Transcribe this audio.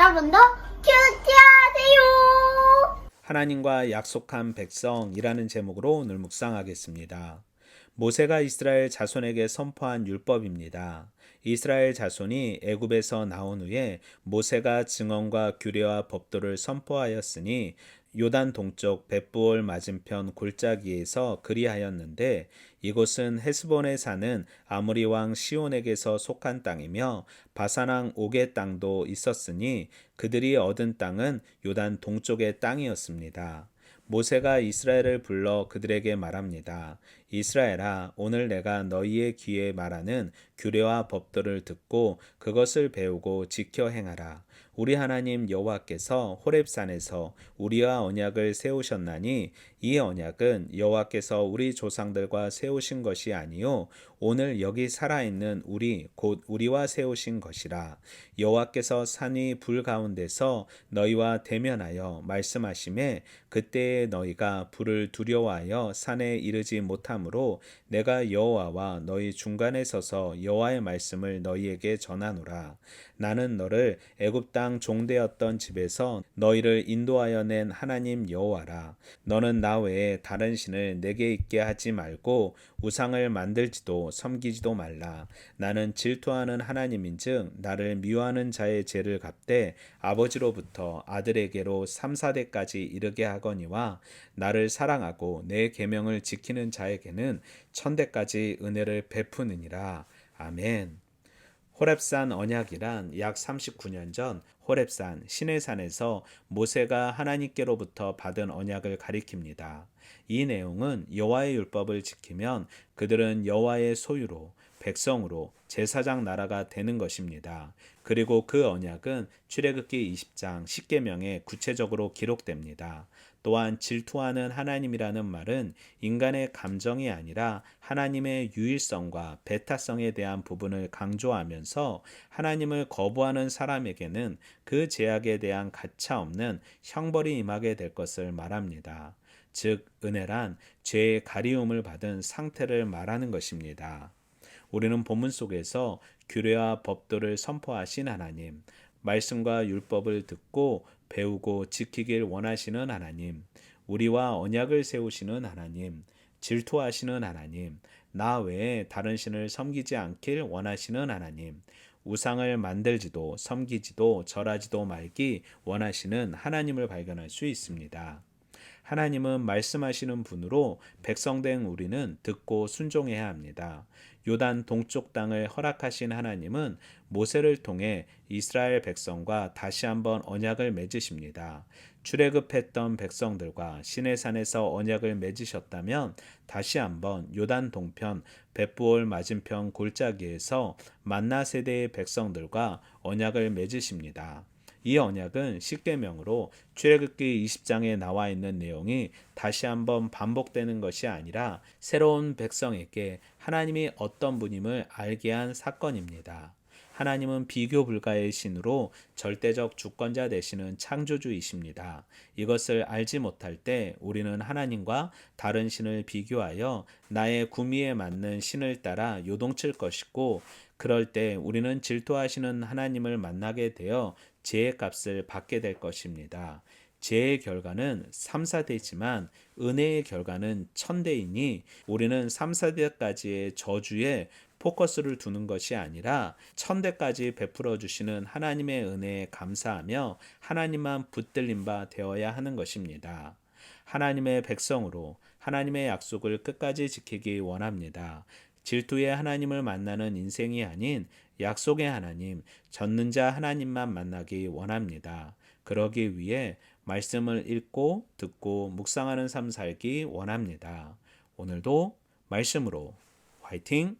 여러분도 큐티하세요. 하나님과 약속한 백성이라는 제목으로 오늘 묵상하겠습니다. 모세가 이스라엘 자손에게 선포한 율법입니다. 이스라엘 자손이 애굽에서 나온 후에 모세가 증언과 규례와 법도를 선포하였으니 요단 동쪽 벳부올 맞은편 골짜기에서 그리하였는데 이곳은 헤스본에 사는 아무리 왕 시온에게서 속한 땅이며 바사랑 옥의 땅도 있었으니 그들이 얻은 땅은 요단 동쪽의 땅이었습니다. 모세가 이스라엘을 불러 그들에게 말합니다. 이스라엘아, 오늘 내가 너희의 귀에 말하는 규례와 법도를 듣고 그것을 배우고 지켜 행하라. 우리 하나님 여호와께서 호렙산에서 우리와 언약을 세우셨나니 이 언약은 여호와께서 우리 조상들과 세우신 것이 아니요 오늘 여기 살아 있는 우리 곧 우리와 세우신 것이라 여호와께서 산이 불 가운데서 너희와 대면하여 말씀하심에 그때에 너희가 불을 두려워하여 산에 이르지 못 하므로 내가 여호와와 너희 중간에 서서 여호와의 말씀을 너희에게 전하노라. 나는 너를 애굽 땅 종되었던 집에서 너희를 인도하여 낸 하나님 여호와라. 너는 나 외에 다른 신을 내게 있게 하지 말고 우상을 만들지도 섬기지도 말라. 나는 질투하는 하나님인즉 나를 미워하는 자의 죄를 갚되 아버지로부터 아들에게로 3, 4대까지 이르게 하거니와 나를 사랑하고 내 계명을 지키는 자에게 는 천대까지 은혜를 베푸느니라 아멘 호렙산 언약이란 약 39년 전 호렙산 시내산에서 모세가 하나님께로부터 받은 언약을 가리킵니다. 이 내용은 여호와의 율법을 지키면 그들은 여호와의 소유로 백성으로 제사장 나라가 되는 것입니다. 그리고 그 언약은 출애굽기 20장 10계명에 구체적으로 기록됩니다. 또한 질투하는 하나님이라는 말은 인간의 감정이 아니라 하나님의 유일성과 배타성에 대한 부분을 강조하면서 하나님을 거부하는 사람에게는 그 제약에 대한 가차없는 형벌이 임하게 될 것을 말합니다. 즉, 은혜란 죄의 가리움을 받은 상태를 말하는 것입니다. 우리는 본문 속에서 규례와 법도를 선포하신 하나님, 말씀과 율법을 듣고 배우고 지키길 원하시는 하나님, 우리와 언약을 세우시는 하나님, 질투하시는 하나님, 나 외에 다른 신을 섬기지 않길 원하시는 하나님, 우상을 만들지도 섬기지도 절하지도 말기 원하시는 하나님을 발견할 수 있습니다. 하나님은 말씀하시는 분으로 백성된 우리는 듣고 순종해야 합니다. 요단 동쪽 땅을 허락하신 하나님은 모세를 통해 이스라엘 백성과 다시 한번 언약을 맺으십니다. 출애굽했던 백성들과 시내산에서 언약을 맺으셨다면 다시 한번 요단 동편 벳부올 맞은편 골짜기에서 만나 세대의 백성들과 언약을 맺으십니다. 이 언약은 십계명으로 출애굽기 20장에 나와 있는 내용이 다시 한번 반복되는 것이 아니라 새로운 백성에게 하나님이 어떤 분임을 알게 한 사건입니다. 하나님은 비교 불가의 신으로 절대적 주권자 되시는 창조주이십니다. 이것을 알지 못할 때 우리는 하나님과 다른 신을 비교하여 나의 구미에 맞는 신을 따라 요동칠 것이고 그럴 때 우리는 질투하시는 하나님을 만나게 되어 죄의 값을 받게 될 것입니다. 죄의 결과는 3, 4대지만 은혜의 결과는 천대이니 우리는 3, 4대까지의 저주에 포커스를 두는 것이 아니라 천대까지 베풀어 주시는 하나님의 은혜에 감사하며 하나님만 붙들린 바 되어야 하는 것입니다. 하나님의 백성으로 하나님의 약속을 끝까지 지키기 원합니다. 질투의 하나님을 만나는 인생이 아닌 약속의 하나님, 젖는 자 하나님만 만나기 원합니다. 그러기 위해 말씀을 읽고 듣고 묵상하는 삶 살기 원합니다. 오늘도 말씀으로 화이팅!